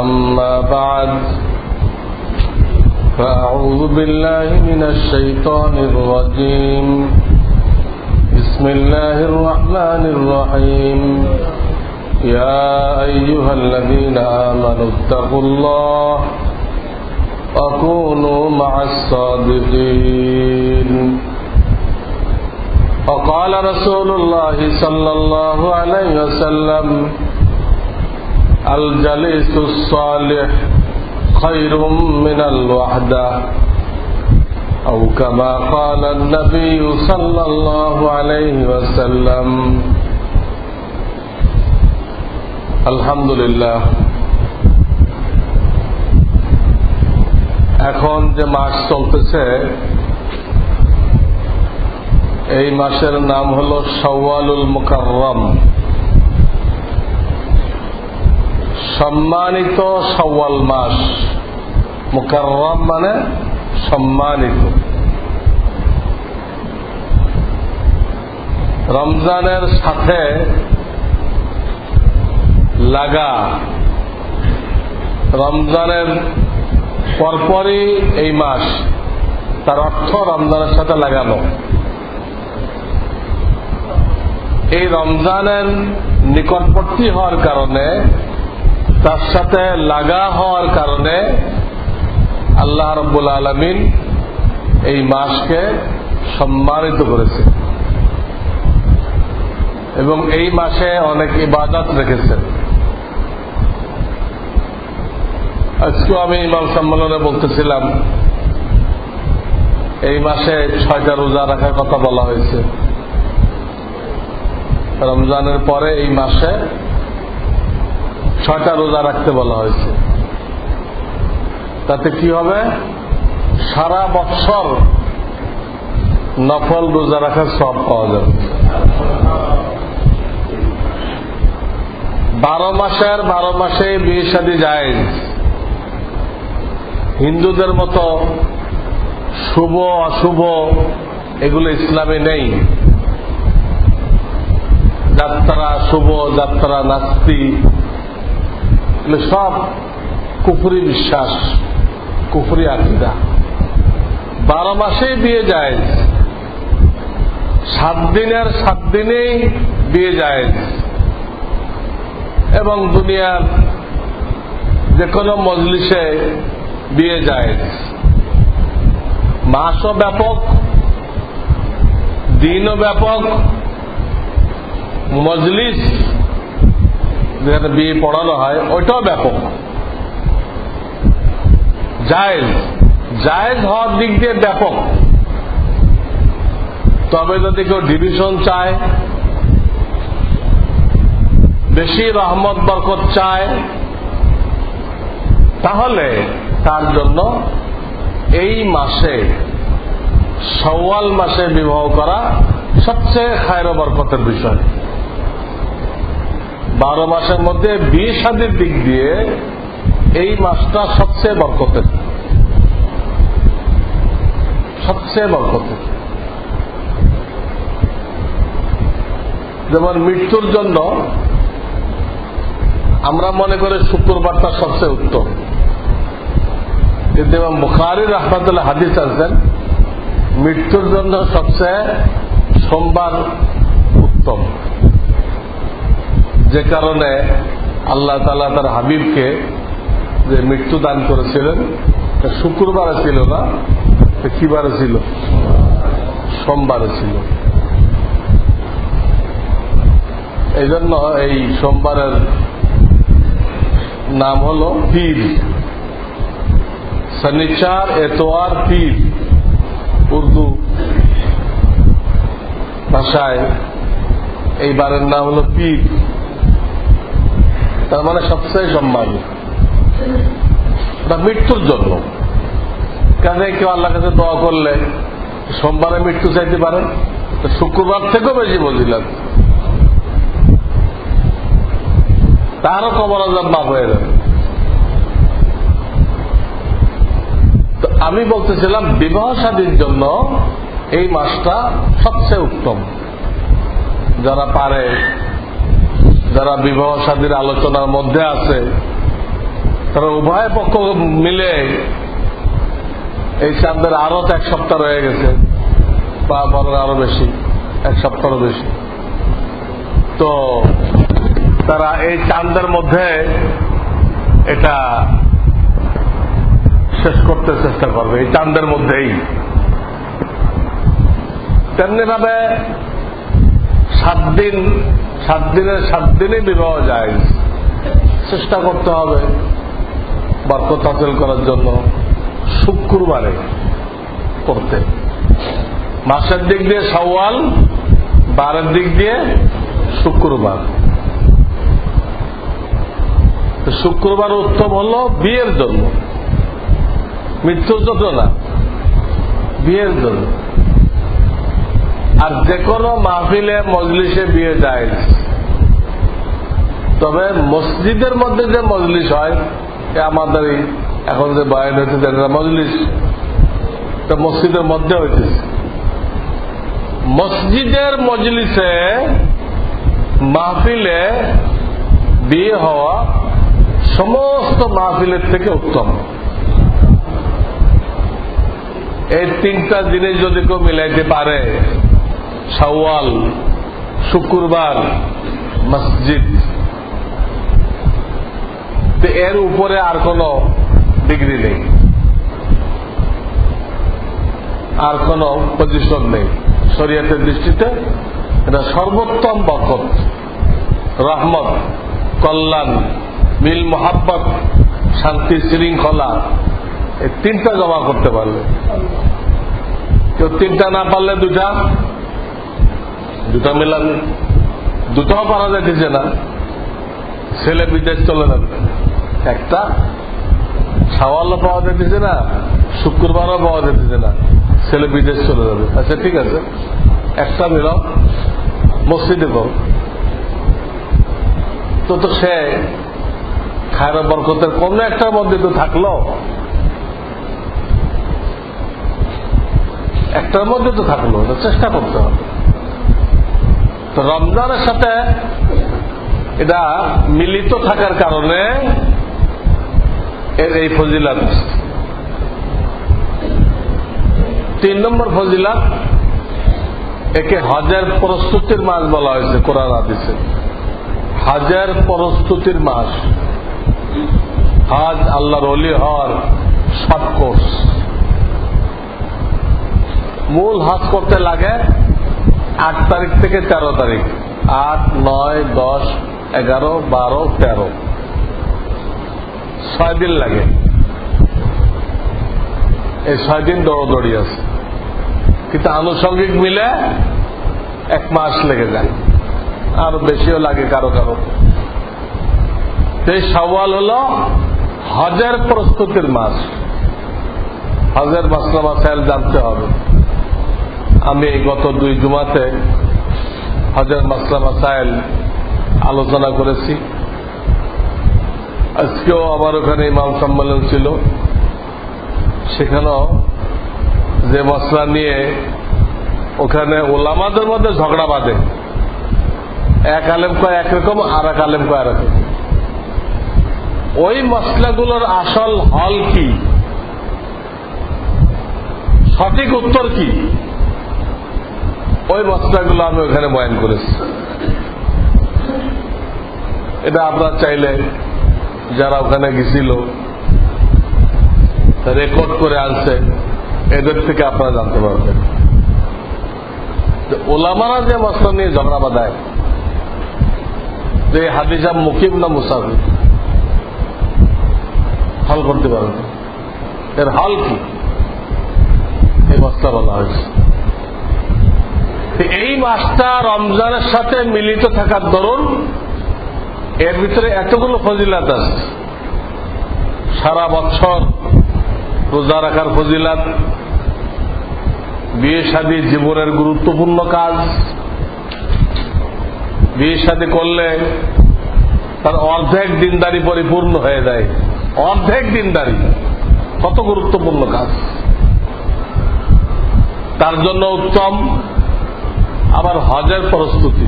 أما بعد فأعوذ بالله من الشيطان الرجيم بسم الله الرحمن الرحيم يا أيها الذين آمنوا اتقوا الله وكونوا مع الصادقين. وقال رسول الله صلى الله عليه وسلم الجليس الصالح خير من الوحدة أو كما قال النبي صلى الله عليه وسلم الحمد لله এখন যে মাস চলতেছে এই মাসের নাম হল সওয়ালুল মুকাররম সম্মানিত সওয়াল মাস। মুকাররম মানে সম্মানিত। রমজানের সাথে লাগা রমজানের পরপরই এই মাস, তার অর্থ রমজানের সাথে লাগানো। এই রমজানের নিকটবর্তী হওয়ার কারণে তার সাথে লাগা হওয়ার কারণে আল্লাহ রব্বুল আলমিন এই মাসকে সম্মানিত করেছে এবং এই মাসে অনেক ইবাদত রেখেছেন। আজকেও আমি ইমাম সম্মেলনে বলতেছিলাম, এই মাসে ছয়টা রোজা রাখার কথা বলা হয়েছে। রমজানের পরে এই মাসে ছয়টা রোজা রাখতে বলা হয়েছে। তাতে কি হবে? সারা বৎসর নফল রোজা রাখার সব পাওয়া যাবে। বারো মাসের, বারো মাসে বিয়ে সাদী যায় হিন্দুদের মতো শুভ, অশুভ এগুলো ইসলামে নেই। যাত্রা শুভ, যাত্রা নাস্তি এগুলো সব কুফুরি বিশ্বাস, কুফুরি আকিদা। বারো মাসেই বিয়ে যায় সাত দিনের, সাত দিনেই বিয়ে যায় এবং দুনিয়ার যে কোনো মজলিসে বিয়ে যায় মাসও ব্যাপক, দিনও ব্যাপক, মজলিস যেখানে বিয়ে পড়ানো হয়, ওইটাও ব্যাপক। জায়েজ। জায়েজ হওয়ার দিক দিয়ে ব্যাপক। তবে যদি কেউ ডিভিশন চায়, বেশি রহমত, বরকত চায়, তাহলে তার জন্য এই মাসে সওয়াল মাসে বিবাহ করা সবচেয়ে খায়র বরকতের বিষয়। বারো মাসের মধ্যে বিয়ে শাদির দিক দিয়ে এই মাসটা সবচেয়ে বরকতের। সবচেয়ে বরকতের। যেমন মৃত্যুর জন্য আমরা মনে করি শুক্রবারটা সবচেয়ে উত্তম। কিন্তু এবং বুখারি রহমতুল্লাহ হাদিস আছেন মৃত্যুর জন্য সবচেয়ে সোমবার উত্তম। যে কারণে আল্লাহ তালা তার হাবিবকে যে মৃত্যু দান করেছিলেন শুক্রবারে ছিল না কিবারে ছিল, সোমবারে ছিল। এই জন্য এই সোমবারের নাম হল পীর। শনিচার, এতোয়ার পীর, উর্দু ভাষায় এইবারের নাম হল পীর। তার মানে সবচেয়ে সম্মানী। মৃত্যুর জন্য। কাজে কেউ আল্লাহ কাছে দোয়া করলে সোমবারে মৃত্যু চাইতে পারে শুক্রবার থেকেও বেশি বলছিলাম তারও কবর আজাব মাফ হয়ে যাবে। তো আমি বলতেছিলাম, বিবাহ শাদীর জন্য এই মাসটা সবচেয়ে উত্তম। যারা পারে যারা বিবাহ শাদীর আলোচনার মধ্যে আছে, তারা উভয় পক্ষ মিলে এই চাঁদের আরও এক সপ্তাহ রয়ে গেছে, বা বরং আরও বেশি, এক সপ্তাহ বেশি। তো তারা এই চাঁদের মধ্যে এটা শেষ করতে চেষ্টা করবে, এই চাঁদের মধ্যেই। তেমনি ভাবে সাত দিন সাত দিনের, সাত দিনে বিবাহ যায় চেষ্টা করতে হবে বরকত হাসিল করার জন্য শুক্রবারে করতে। মাসের দিক দিয়ে সওয়াল বারের দিক দিয়ে শুক্রবার। শুক্রবার উত্তম হল বিয়ের জন্য। মৃত্যুর জন্য না, বিয়ের জন্য। আর যে কোনো মাহফিলে, মজলিসে বিয়ে যায় তবে মসজিদের মধ্যে যে মজলিস হয় আমাদের এখন যে বয়ান হয়েছে যেটা মজলিস তো মসজিদের মধ্যে হইতেছে। মসজিদের মজলিসে মাহফিলে বিয়ে হওয়া সমস্ত মাহফিলের থেকে উত্তম। এই তিনটা জিনিস যদি কেউ মিলাইতে পারে সওয়াল শুক্রবার, মসজিদ। এর উপরে আর কোন ডিগ্রি নেই। আর কোন পজিশন নেই। শরীয়তের দৃষ্টিতে এটা সর্বোত্তম বরকত, রহমত, কল্যাণ, মিল মোহাব্বত, শান্তি, শৃঙ্খলা, এই তিনটা জমা করতে পারলে। কেউ তিনটা না পারলে দুটা দুটা মেলাবে দুটাও পারা যাইতেছে না। ছেলে বিদেশ চলে যাবে। একটা সাওয়ালও পাওয়া যেতেছে না, শুক্রবারও পাওয়া যেতেছে না, ছেলে বিদেশ চলে যাবে। আচ্ছা ঠিক আছে। একটা মিলাও, মসজিদে পাও। তো তো সে খায়রা বরকতের কোন একটার মধ্যে তো থাকল। একটার মধ্যে তো থাকল চেষ্টা করতে হবে। রমজানের সাথে এটা মিলিত থাকার কারণে এর এই ফজিলাত। তিন নম্বর ফজিলাত, একে হজের প্রস্তুতির মাস বলা হয়েছে কোরআন আদিসে হজের প্রস্তুতির মাস। হজ আল্লাহর অলি হওয়ার শর্ট কোর্স মূল হজ করতে লাগে আট তারিখ থেকে তেরো তারিখ। আট, নয়, দশ, এগারো, বারো, তেরো। ছয় দিন লাগে। এই ছয় দিন দৌড়দৌড়ি আছে। কিন্তু আনুষঙ্গিক মিলে এক মাস লেগে যায়। আরও বেশিও লাগে কারও কারও। সেই সওয়াল হল হজের প্রস্তুতির মাস। হজের মাসলা মাসাইল জানতে হবে। আমি গত দুই জুমাতে হজের মাসলা মাসাইল আলোচনা করেছি। আজকেও আমার ওখানে ইমাম সম্মেলন ছিল। সেখানেও যে মশলা নিয়ে ওখানে ওলামাদের মধ্যে ঝগড়া বাঁধে। এক আলেম কয় একরকম আর এক আলেম কয় এরকম ওই মশলাগুলোর আসল হল কি? সঠিক উত্তর কি? ওই মশলাগুলো আমি ওখানে বয়ান করেছি। এটা আপনার চাইলে যারা ওখানে গেছিল রেকর্ড করে আনছে, এদের থেকে আপনারা জানতে পারবেন। ওলামারা যে মশলা নিয়ে ঝগড়া বাঁধায়, যে হাদিসা মুকিম না মুসাফির, হল করতে পারবে এর হল কি? এই মশলা বলা হয়েছে। এই মাসটা রমজানের সাথে মিলিত থাকার দরুন এর ভিতরে এতগুলো ফজিলাত আছে। সারা বছর রোজা রাখার ফজিলাত, বিয়ে শাদী জীবনের গুরুত্বপূর্ণ কাজ, বিয়ে শাদী করলে তার অর্ধেক দিনদারি পরিপূর্ণ হয়ে যায়। অর্ধেক দিনদারি, কত গুরুত্বপূর্ণ কাজ। তার জন্য উত্তম আবার হজের প্রস্তুতি।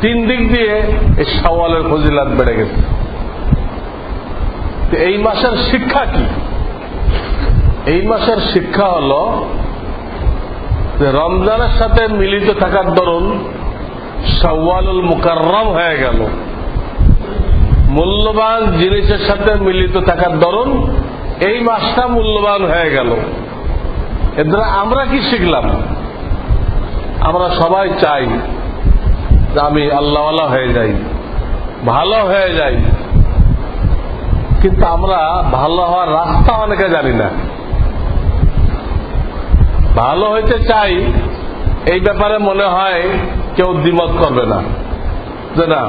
তিন দিক দিয়ে এই সওয়ালের ফজিলাত বেড়ে গেছে। এই মাসের শিক্ষা কি? এই মাসের শিক্ষা হল রমজানের সাথে মিলিত থাকার দরুন সওয়ালুল মুকাররম হয়ে গেল। মূল্যবান জিনিসের সাথে মিলিত থাকার দরুন এই মাসটা মূল্যবান হয়ে গেল। এর আমরা কি শিখলাম? আমরা সবাই চাই আমি আল্লাহওয়ালা হয়ে যাই, ভালো হয়ে যাই। কিন্তু আমরা ভালো হওয়ার রাস্তা অনেকে জানি না। ভালো হইতে চাই, এই ব্যাপারে মনে হয় কেউ দ্বিমত করবে না। যে না,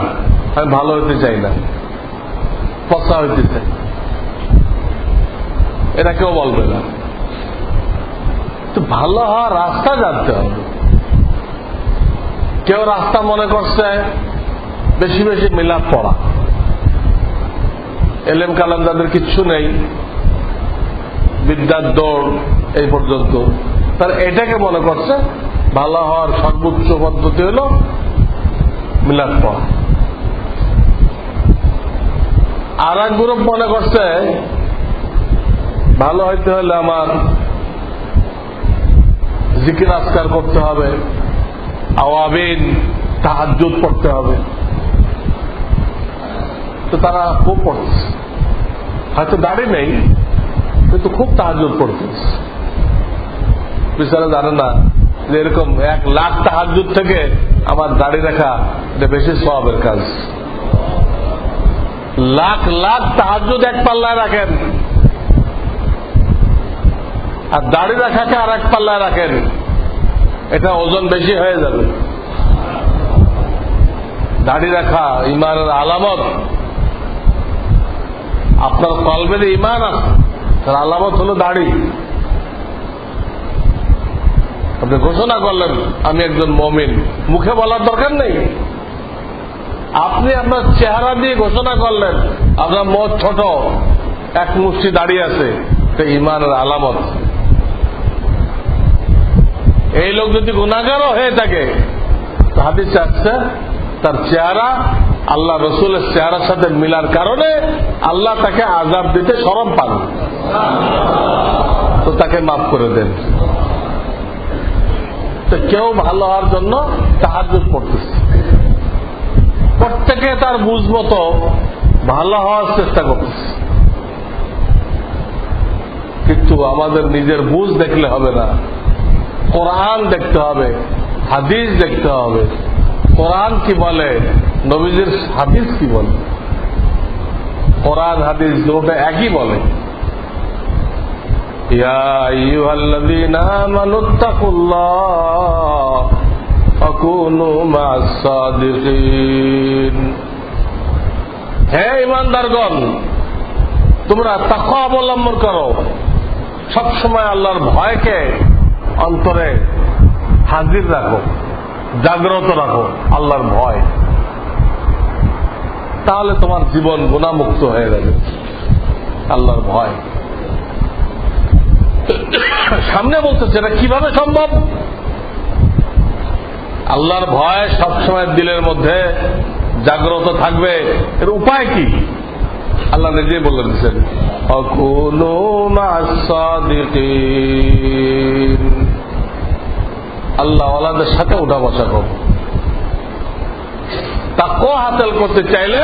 আমি ভালো হইতে চাই না, পচা হইতে চাই। এটা কেউ বলবে না। তো ভালো হওয়ার রাস্তা জানতে হবে। কেউ রাস্তা মনে করছে বেশি বেশি মিলাপ পড়া। এলেম কালাম যাদের কিচ্ছু নেই। বিদ্যার দৌড় এই পর্যন্ত। তার এটাকে মনে করছে ভালো হওয়ার সর্বোচ্চ পদ্ধতি হল মিলাদ পড়া। আর এক গ্রুপ মনে করছে, ভালো হইতে হলে আমার জিকির আজকার করতে হবে আওয়াবিন তাহাজুদ পড়তে হবে। তো তারা খুব পড়ছে হয়তো দাড়ি নেই, কিন্তু খুব তাহাজুদ পড়তেছে। বিচারা জানে না যে এরকম এক লাখ তাহাজুদ থেকে আমার দাড়ি রাখা এটা বেশি সবের কাজ। লাখ লাখ তাহাজুদ এক পাল্লায় রাখেন। আর দাড়ি রাখাকে আর এক পাল্লায় রাখেন, এটা ওজন বেশি হয়ে যাবে। দাড়ি রাখা, ইমানের আলামত। আপনার কলবের ইমান তার আলামত হলো দাড়ি। আপনি ঘোষণা করলেন, আমি একজন মমিন। মুখে বলার দরকার নেই। আপনি আপনার চেহারা দিয়ে ঘোষণা করলেন, আপনার মত ছোট, এক মুষ্টি দাঁড়িয়ে আছে ইমানের আলামত। এই লোক যদি গুণাগারও হয়ে থাকে হাদিস চাচ্ছে তার চেহারা আল্লাহ রসুলের চেহারার সাথে মিলার কারণে আল্লাহ তাকে আজাব দিতে সরম পান। তো তাকে মাফ করে দেন। তো কেউ ভালো হওয়ার জন্য সাহায্য করতেছে প্রত্যেকে তার বুঝ মতো ভালো হওয়ার চেষ্টা করতেছে। কিন্তু আমাদের নিজের বুঝ দেখলে হবে না। কোরআন দেখতে হবে, হাদিস দেখতে হবে। কোরআন কি বলে? নবীজির হাদিস কি বলে? কোরআন, হাদিস দুটো একই বলে। হে ইমানদারগণ, তোমরা তাকওয়া অবলম্বন করো। সবসময় আল্লাহর ভয়কে অন্তরে হাজির রাখো, জাগ্রত রাখো আল্লাহর ভয়। তাহলে তোমার জীবন গুণামুক্ত হয়ে যাবে, আল্লাহর ভয়। সামনে বলতেছে, এটা কীভাবে সম্ভব? আল্লাহর ভয় সবসময় দিলের মধ্যে জাগ্রত থাকবে। এর উপায় কি? আল্লাহ নিজে বলে দিচ্ছেন অকুনো আল্লাহ আল্লাহদের সাথে উঠা বসা কর তাকো হাসিল করতে চাইলে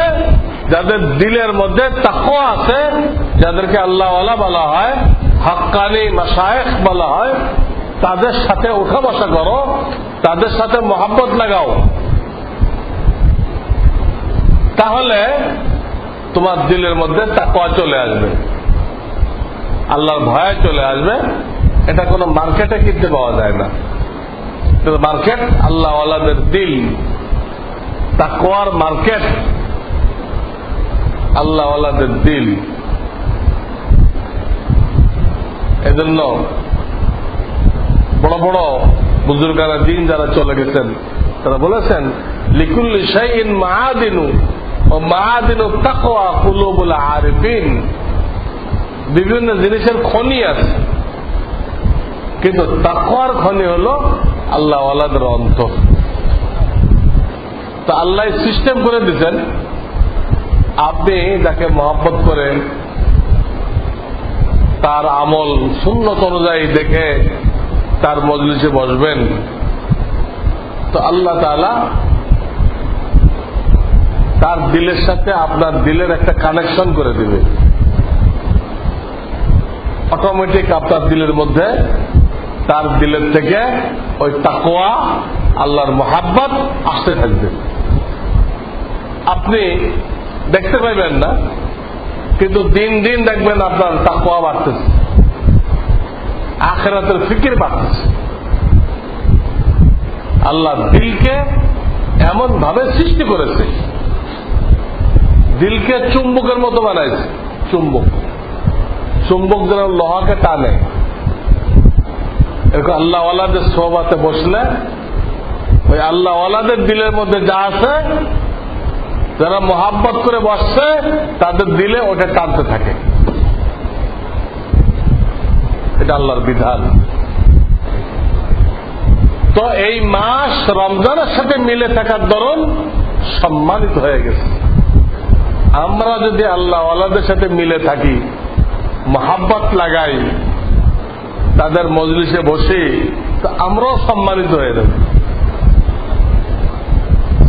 যাদের দিলের মধ্যে তাকো আছে, যাদেরকে আল্লাহ বলা হয় হকানি মাসায়েক বলা হয়, তাদের সাথে উঠা বসা করো, তাদের সাথে মহাব্বত লাগাও। তাহলে তোমার দিলের মধ্যে তাকোয়া চলে আসবে। আল্লাহর ভয় চলে আসবে। এটা কোনো মার্কেটে কিনতে পাওয়া যায় না। কিন্তু মার্কেট আল্লাহ আল্লাহদের দিল। তাকওয়ার মার্কেট, আল্লাহ আল্লাহদের দিল। এজন্য বড় বড় বুজুর্গারা দিন যারা চলে গেছেন, তারা বলেছেন, লিকুল্লি শাইন মাহাদিনু ও মাহাদিনু তাকওয়া কুলুবুল আরিফিন। বিভিন্ন জিনিসের খনি আছে। কিন্তু তাকওয়ার খনি হল আল্লাহ ওয়ালাদের অন্তর। তো আল্লাহ সিস্টেম করে দিচ্ছেন আপনি যাকে মহব্বত করেন, তার আমল সুন্নত অনুযায়ী দেখে তার মজলিসে বসবেন। তো আল্লাহ তাআলা তার দিলের সাথে আপনার দিলের একটা কানেকশন করে দিবে। অটোমেটিক আপনার দিলের মধ্যে তার দিলের থেকে ওই তাকোয়া আল্লাহর মোহাব্বত আসতে থাকবে। আপনি দেখতে পাইবেন না, কিন্তু দিন দিন দেখবেন আপনার তাকোয়া বাড়তেছে। আখেরাতের ফিকির বাড়তেছে। আল্লাহ দিলকে এমন ভাবে সৃষ্টি করেছে, দিলকে চুম্বকের মতো বানাইছে, চুম্বক। চুম্বক যেন লোহাকে টানে। এরকম আল্লাহওয়ালাদের সোহবাতে বসলে, ওই আল্লাহওয়ালাদের দিলের মধ্যে যা আছে, যারা মোহাব্বত করে বসছে, তাদের দিলে ওটা টানতে থাকে। এটা আল্লাহর বিধান। তো এই মাস রমজানের সাথে মিলে থাকার দরুন সম্মানিত হয়ে গেছে। আমরা যদি আল্লাহ সাথে মিলে থাকি, মহাব্বত লাগাই তাদের মজলিসে বসে, তো আমরাও সম্মানিত হয়ে যাব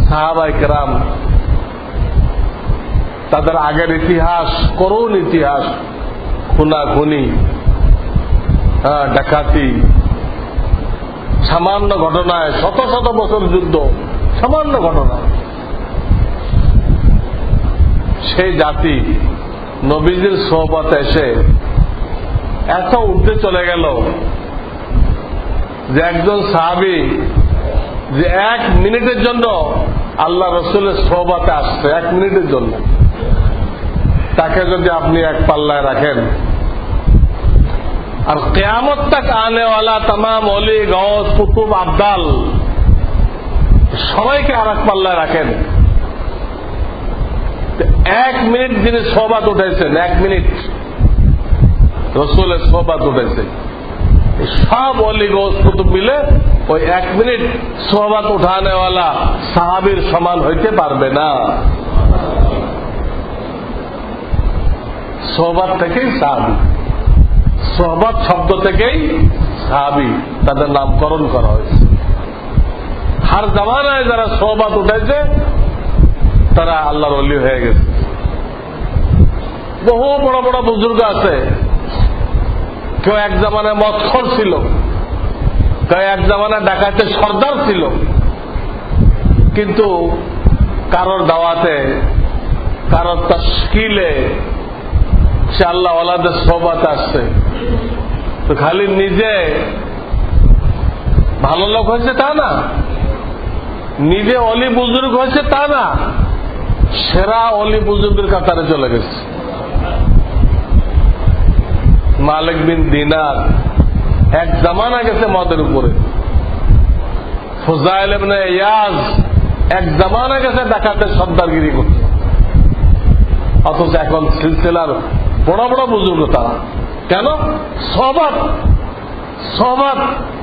সাহাবাই কেরাম, তাদের আগের ইতিহাস, করুণ ইতিহাস খুনা খুনি হ্যাঁ ডাকাতি, সামান্য ঘটনায়, শত শত বছর যুদ্ধ, সামান্য ঘটনা। সেই জাতি নবীজির সোহবত এসে এত উঠতে চলে গেল যে একজন সাহাবি যে এক মিনিটের জন্য আল্লাহ রসুলের সোহবাতে আসছে, এক মিনিটের জন্য। তাকে যদি আপনি এক পাল্লায় রাখেন, আর কেয়ামত তক আনেওয়ালা তাম অলি গজ কুতুব, আবদাল, সবাইকে আর এক পাল্লায় রাখেন। এক মিনিট যিনি সবাদ উঠেছেন এক মিনিট। রসুলের সবাদ উঠেছে। সব অলি গজ কুতুব মিলে ওই এক মিনিট সোহবাত উঠানেওয়ালা সাহাবির সমান হইতে পারবে না। সোহবাত থেকেই সাহাবি। সোহবাত শব্দ থেকেই সাহাবি। তাদের নামকরণ করা হয়েছে। হার জামানায় যারা সোহবাত উঠেছে, তারা আল্লাহর অলি হয়ে গেছে। বহু বড় বড় বুজুর্গ আছে। কেউ এক জামানায় মৎখর ছিল, কেউ এক জামানায় ডাকাতে সর্দার ছিল। কিন্তু কারোর দাওয়াতে, কারোর তস্কিলে সে আল্লাহ ওলাদের সোবাত আসছে। তো খালি নিজে ভালো লোক হয়েছে তা না, নিজে অলি বুজুর্গ হয়েছে তা না, সেরা অলি বুজুর্গের কাতারে চলে গেছে। মালিক বিন দিনার। এক জামানা গেছে মদের উপরে। ফুজাইল ইয়াজ এক জামানা গেছে ডাকাতে সর্দারগিরি করছে। অথচ এখন সিলসিলার বড় বড় বুজুর্গ তারা। কেন? সবাত সবাত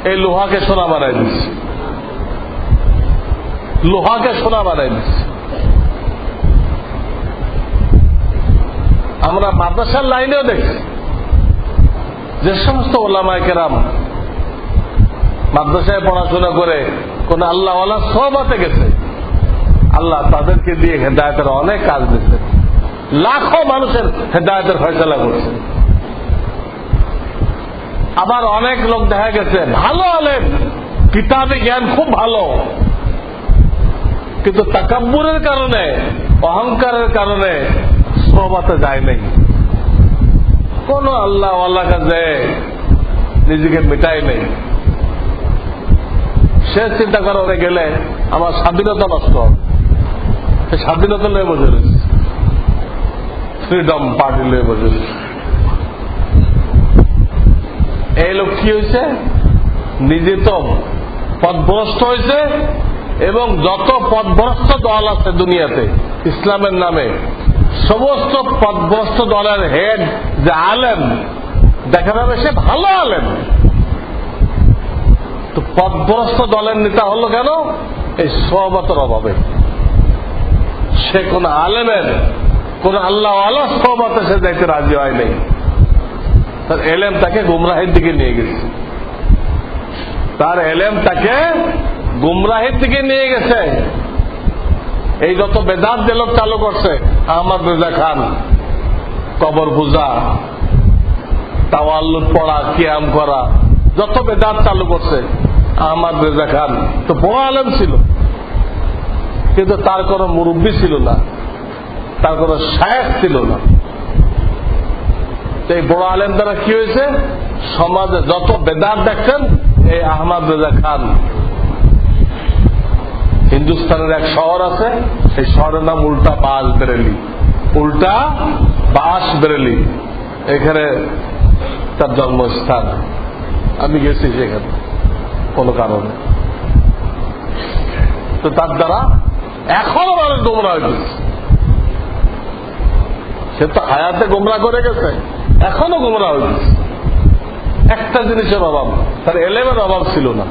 এই লোহাকে সোনা বানাই দিচ্ছে। লোহাকে সোনা বানাই দিচ্ছে। আমরা মাদ্রাসার লাইনেও দেখছি। যে সমস্ত ওলামায় কেরাম মাদ্রাসায় পড়াশোনা করে কোন আল্লাহওয়ালা সবাতে গেছে, আল্লাহ তাদেরকে দিয়ে হেদায়তের অনেক কাজ দিচ্ছে। লাখো মানুষের হেদায়তের ফয়সলা করছে। আবার অনেক লোক দেখা গেছে, ভালো আলেন কিতাবে জ্ঞান খুব ভালো, কিন্তু তাকাব্বুরের কারণে, অহংকারের কারণে সবাতে যায় নাই। কোন আল্লাহ আল্লাহ কাছে নিজেকে মিটাই নেই। সে চিন্তা করে গেলে আমার স্বাধীনতা নষ্ট হবে। স্বাধীনতা লয়ে বসে রয়েছে। ফ্রিডম পার্টি লয়ে বসে এই লোক কি হয়েছে? নিজে তো পদভ্রষ্ট হয়েছে এবং যত পদভ্রষ্ট দল আছে দুনিয়াতে, ইসলামের নামে সমস্ত পদভ্রষ্ট দলের হেড যে আলেম, দেখা যাবে সে ভালো আলেম। তো পদভ্রষ্ট দলের নেতা হলো কেন? এই সহবতের অভাবে। সে কোন আলেমের, কোন আল্লাহ আল্লাহ সহবতে সে যাইতে রাজি হয় নাই। তার এলেম তাকে গুমরাহের দিকে নিয়ে গেছে। তার এলেম তাকে গুমরাহের দিকে নিয়ে গেছে। এই যত বেদাত যে লোক চালু করছে, আহমদ রেজা খান, কবর পূজা, তাওয়াল্লুদ পড়া, কিয়াম করা, যত বেদাত চালু করছে, আহমদ রেজা খান তো বড় আলেম ছিল। কিন্তু তার কোনো মুরব্বী ছিল না, তার কোনো শায়ক ছিল না। এই বড় আলেম দ্বারা কি হয়েছে? সমাজে যত বেদাত দেখছেন, এই আহমদ রেজা খান হিন্দুস্তানের এক শহর আছে, সেই শহরের নাম উল্টা বাস বেরেলি। উল্টা বাস বেরেলি। এখানে তার জন্মস্থান। আমি গেছি সেখানে, কোনো কারণে। তো তার দ্বারা এখনও মানুষ গোমরা হয়েছে সে তো হায়াতে গোমরা করে গেছে, এখনও গোমরা হয়েছে একটা জিনিসের অভাব, তার এলেমের অভাব ছিল না,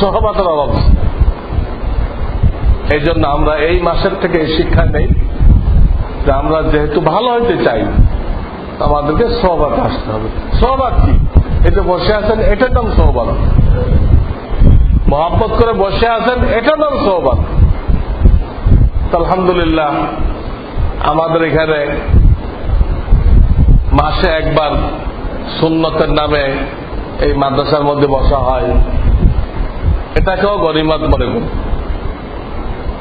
সহবাতের অভাব ছিল। এই জন্য আমরা এই মাসের থেকে এই শিক্ষা নেই যে আমরা যেহেতু ভালো হইতে চাই, আমাদেরকে সহবাদ আসতে হবে। সহবাদ কি? এতে বসে আছেন, এটার নাম সহবাদ মহাব্বত করে বসে আছেন, এটার নাম সহবাদ আলহামদুলিল্লাহ, আমাদের এখানে মাসে একবার সুন্নতের নামে এই মাদ্রাসার মধ্যে বসা হয়। এটাকেও গরিমাত মনে করি।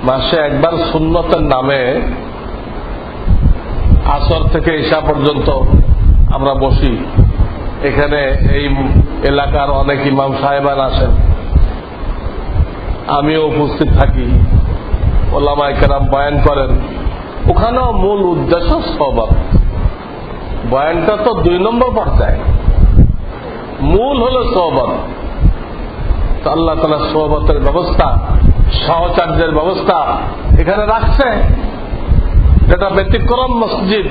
মাসে একবার সুন্নতের নামে আসর থেকে ঈশা পর্যন্ত আমরা বসি। এখানে এই এলাকার অনেক ইমাম সাহেবান আসেন। আমিও উপস্থিত থাকি। ওলামায় কেরাম বয়ান করেন, ওখানেও মূল উদ্দেশ্য স্বভাব বয়ানটা তো দুই নম্বর পর্যায়ে। মূল হল সোহবত আল্লাহ তালা সোহবতের ব্যবস্থা সহচার্যের ব্যবস্থা এখানে রাখছে। যেটা ব্যতিক্রম মসজিদ।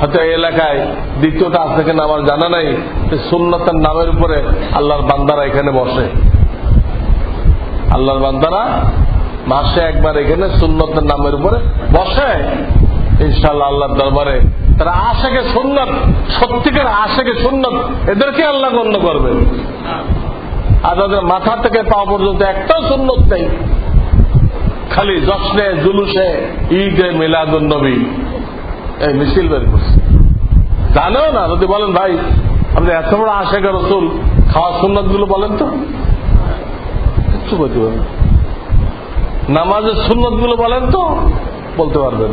হয়তো এই এলাকায় দ্বিতীয়টা আছে কিনা আমার জানা নাই, যে সুন্নতের নামের উপরে আল্লাহর বান্দারা এখানে বসে। আল্লাহর বান্দারা মাসে একবার এখানে সুন্নতের নামের উপরে বসে। ইনশাল্লাহ আল্লাহর দরবারে তারা আশেকে সুন্নত, সত্যিকার আশেকে সুন্নত, এদেরকে আল্লাহ গণ্য করবে। আর তাদের মাথা থেকে পাওয়া পর্যন্ত একটাও সুন্নত নেই। খালি জশ্নে জুলুসে, ঈদে মিলাদুল নবী। এই মিছিল বের করছে। জানেও না, যদি বলেন, ভাই, আপনি এত বড় আশেখা রসুল, খাওয়ার সুন্নতগুলো বলেন তো? কিচ্ছু বলতে পারবেন নামাজের সুন্নতগুলো বলেন তো, বলতে পারবেন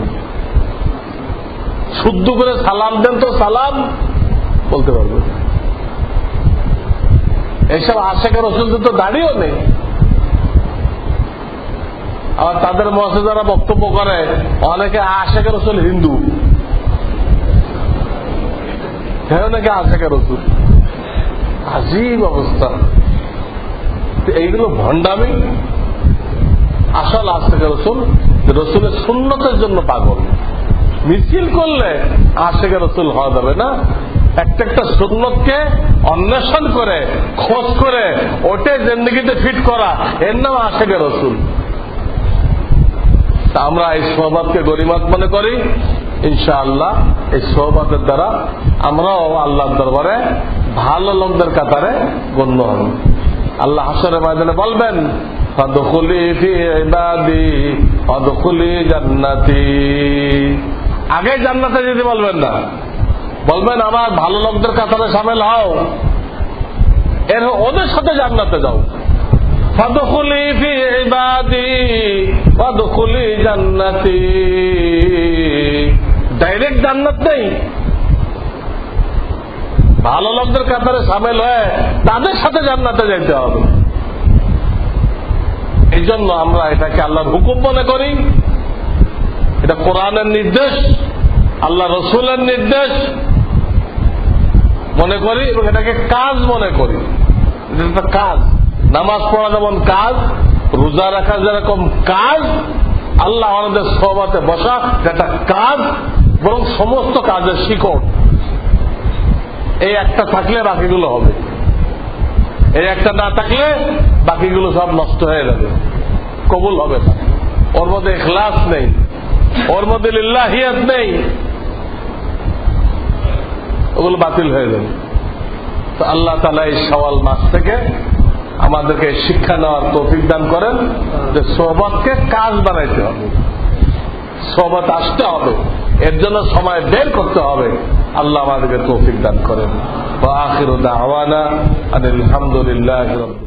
শুদ্ধ করে সালাম দেন তো, সালাম, বলতে পারবেন এইসব আশেখা রসুলদের তো দাঁড়িয়েও নেই। আবার তাদের মধ্যে যারা বক্তব্য করে, অনেকে আশেখা রসুল হিন্দু। হ্যাঁ নাকি আশেখা রসুল আজীব অবস্থা। এইগুলো ভণ্ডামি। আসল আশেখা রসুল রসুলের সুন্নতের জন্য পাগল। মিছিল করলে আশেখা রসুল হওয়া যাবে না। একটা সুন্নতকে অন্বেষণ করে, খোঁজ করে, ওটে জিন্দগিতে ফিট করা। এর নাম আশেখা রসুল। আমরা এই সোহবাদকে গরিমাত মনে করি। ইনশাআল্লাহ এই সোহবাদের দ্বারা আমরাও আল্লাহর দরবারে ভালো লোকদের কাতারে গণ্য হব। আল্লাহ হাসরের ময়দানে বলবেন আগে জান্নাতে যদি বলবেন না। বলবেন, আমার ভালো লোকদের কাতারে সামিল হও। এর ওদের সাথে জান্নাতে যাও। জান্নাতি। ডাইরেক্ট জান্নাত নেই। ভালো লোকদের কাতারে সামিল হয়ে তাদের সাথে জান্নাতে যেতে হবে। এই জন্য আমরা এটাকে আল্লাহর হুকুম মনে করি। এটা কোরআনের নির্দেশ, আল্লাহ রসুলের নির্দেশ মনে করি এবং এটাকে কাজ মনে করি। একটা কাজ। নামাজ পড়া যেমন কাজ, রোজা রাখা যেরকম কাজ, আল্লাহ আমাদের সবাতে বসা এটা কাজ, বরং সমস্ত কাজের শিকড়। এই একটা থাকলে বাকিগুলো হবে। এই একটা না থাকলে বাকিগুলো সব নষ্ট হয়ে যাবে। কবুল হবে না। ওর মধ্যে এখলাস নেই। ওর মধ্যে লিল্লাহিয়াত নেই। ওগুলো বাতিল হয়ে যাবে। তো আল্লাহ তালা এই সওয়াল মাস থেকে আমাদেরকে শিক্ষা নেওয়ার তৌফিক দান করেন যে সোহবতকে কাজ বানাইতে হবে। সোহবত আসতে হবে। এর জন্য সময় বের করতে হবে। আল্লাহ আমাদেরকে তৌফিক দান করেন। আওয়ানা আলহামদুলিল্লাহ